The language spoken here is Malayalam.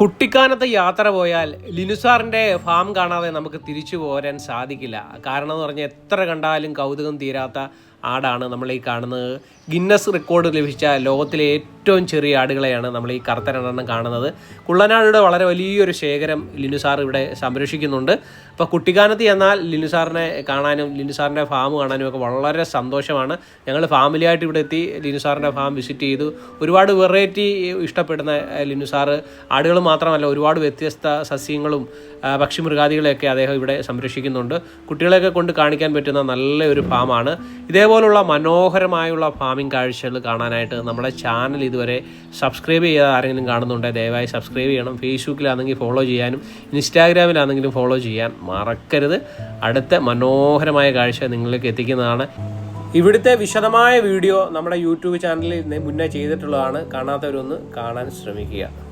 കുട്ടിക്കാനത്ത് യാത്ര പോയാൽ ലിനുസാറിന്റെ ഫാം കാണാതെ നമുക്ക് തിരിച്ചു പോരാൻ സാധിക്കില്ല. കാരണം എന്ന് പറഞ്ഞാൽ എത്ര കണ്ടാലും കൗതുകം തീരാത്ത ആടാണ് നമ്മൾ ഈ കാണുന്നത്. ഗിന്നസ് റെക്കോർഡ് ലഭിച്ച ലോകത്തിലെ ഏറ്റവും ചെറിയ ആടുകളെയാണ് നമ്മൾ ഈ കറുത്ത രണ്ടെണ്ണം കാണുന്നത്. കുള്ളനാടുടെ വളരെ വലിയൊരു ശേഖരം ലിനുസാർ ഇവിടെ സംരക്ഷിക്കുന്നുണ്ട്. അപ്പോൾ കുട്ടിക്കാനത്ത് ചെന്നാൽ ലിനുസാറിനെ കാണാനും ലിനുസാറിന്റെ ഫാം കാണാനും ഒക്കെ വളരെ സന്തോഷമാണ്. ഞങ്ങൾ ഫാമിലിയായിട്ട് ഇവിടെ എത്തി ലിനുസാറിന്റെ ഫാം വിസിറ്റ് ചെയ്തു. ഒരുപാട് വെറൈറ്റി ഇഷ്ടപ്പെടുന്ന ലിനുസാർ ആടുകൾ മാത്രമല്ല ഒരുപാട് വ്യത്യസ്ത സസ്യങ്ങളും പക്ഷിമൃഗാദികളെയൊക്കെ അദ്ദേഹം ഇവിടെ സംരക്ഷിക്കുന്നുണ്ട്. കുട്ടികളെയൊക്കെ കൊണ്ട് കാണിക്കാൻ പറ്റുന്ന നല്ലൊരു ഫാമാണ്. ഇതേപോലുള്ള മനോഹരമായുള്ള ഫാമിംഗ് കാഴ്ചകൾ കാണാനായിട്ട് നമ്മുടെ ചാനൽ ഇതുവരെ സബ്സ്ക്രൈബ് ചെയ്യാതെ ആരെങ്കിലും കാണുന്നുണ്ടെങ്കിൽ ദയവായി സബ്സ്ക്രൈബ് ചെയ്യണം. ഫേസ്ബുക്കിലാണെങ്കിൽ ഫോളോ ചെയ്യാനും ഇൻസ്റ്റാഗ്രാമിലാണെങ്കിലും ഫോളോ ചെയ്യാൻ മറക്കരുത്. അടുത്ത മനോഹരമായ കാഴ്ച നിങ്ങളിലേക്ക് എത്തിക്കുന്നതാണ്. ഇവിടുത്തെ വിശദമായ വീഡിയോ നമ്മുടെ യൂട്യൂബ് ചാനലിൽ മുന്നേ ചെയ്തിട്ടുള്ളതാണ്. കാണാത്തവരൊന്ന് കാണാൻ ശ്രമിക്കുക.